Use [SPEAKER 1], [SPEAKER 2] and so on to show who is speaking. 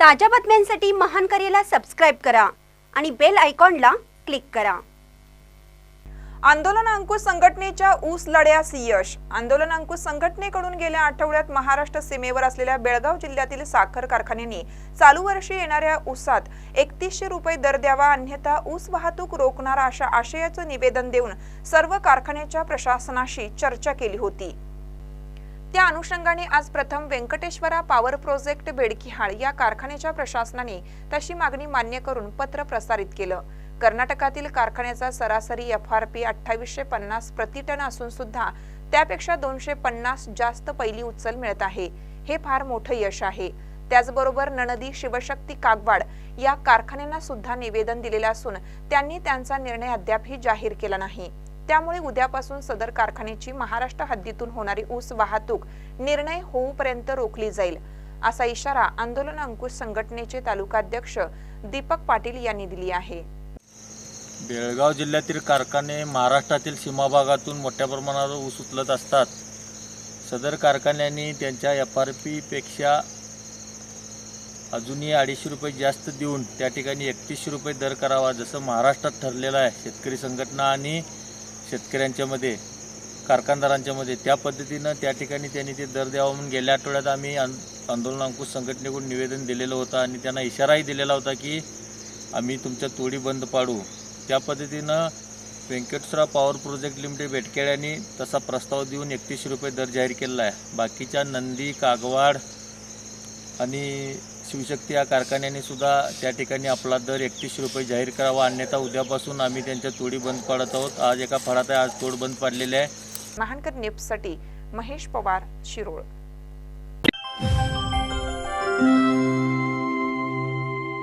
[SPEAKER 1] ताज्या बातम्यांसाठी महान करेला सबस्क्राईब करा आणि बेल आयकॉनला क्लिक करा.
[SPEAKER 2] आंदोलन अंकुश संघटनेच्या ऊस लढ्यास यश. आंदोलन अंकुश संघटनेकडून गेल्या आठवड्यात महाराष्ट्र सीमेवर असलेल्या बेळगाव जिल्ह्यातील साखर कारखान्यांनी चालू वर्षी येणाऱ्या ऊसात एकतीसशे रुपये दर द्यावा अन्यथा ऊस वाहतूक रोखणार अशा आशयाचं निवेदन देऊन सर्व कारखान्याच्या प्रशासनाशी चर्चा केली होती. त्या अनुषंगाने आज प्रथम व्यंकटेश्वरा पॉवर प्रोजेक्ट बेडकिहाळ या कारखान्याच्या प्रशासनाने तशी मागणी मान्य करून पत्र प्रसारित केलं. कर्नाटकातील कारखान्याचा सरासरी एफ आर पी अठ्ठावीसशे पन्नास प्रति टन असून सुद्धा त्यापेक्षा दोनशे पन्नास जास्त पहिली उचल मिळत आहे. हे फार मोठं यश आहे. त्याचबरोबर नणदी शिवशक्ती कागवाड या कारखान्यांना सुद्धा निवेदन दिलेलं असून त्यांनी त्यांचा निर्णय अद्यापही जाहीर केला नाही. त्यामुळे उद्यापासून सदर कारखान्याची महाराष्ट्र हद्दीतून होणारी ऊस वाहतूक निर्णय होऊपर्यंत रोखली जाईल असा इशारा आंदोलन अंकुश संघटनेचे तालुकाध्यक्ष दीपक पाटील यांनी दिली आहे.
[SPEAKER 3] बेळगाव जिल्ह्यातील कारखाने महाराष्ट्रातील सीमा भागातून मोठ्या प्रमाणावर ऊस उचलत असतात. सदर कारखान्यांनी त्यांच्या एफ आर पीपेक्षा अजूनही अडीचशे रुपये जास्त देऊन त्या ठिकाणी एकतीसशे रुपये दर करावा जसं महाराष्ट्रात ठरलेलं आहे. शेतकरी संघटना आणि शेतकऱ्यांच्यामध्ये कारखानदारांच्यामध्ये त्या पद्धतीनं त्या ठिकाणी त्यांनी ते दर द्यावा म्हणून गेल्या आठवड्यात आम्ही आंदोलन अंकुश संघटनेकडून निवेदन दिलेलं होतं आणि त्यांना इशाराही दिलेला होता की आम्ही तुमच्या तोडी बंद पाडू. त्या पद्धतीनं व्यंकटेश्वरा पॉवर प्रोजेक्ट लिमिटेड बेटकेड्यांनी तसा प्रस्ताव देऊन एकतीसशे रुपये दर जाहीर केलेला आहे. बाकीच्या नंदी कागवाड आणि शिवशक्ती या कारखान्याने सुद्धा त्या ठिकाणी आपला दर एकतीसशे रुपये जाहीर करावा. अन्यथा उद्यापासून आम्ही त्यांच्या तोडी बंद पाडत आहोत. आज एका फळात आहे. आज तोड बंद पाडलेली आहे.
[SPEAKER 2] महानकर नेप्ससाठी महेश पवार शिरोळ.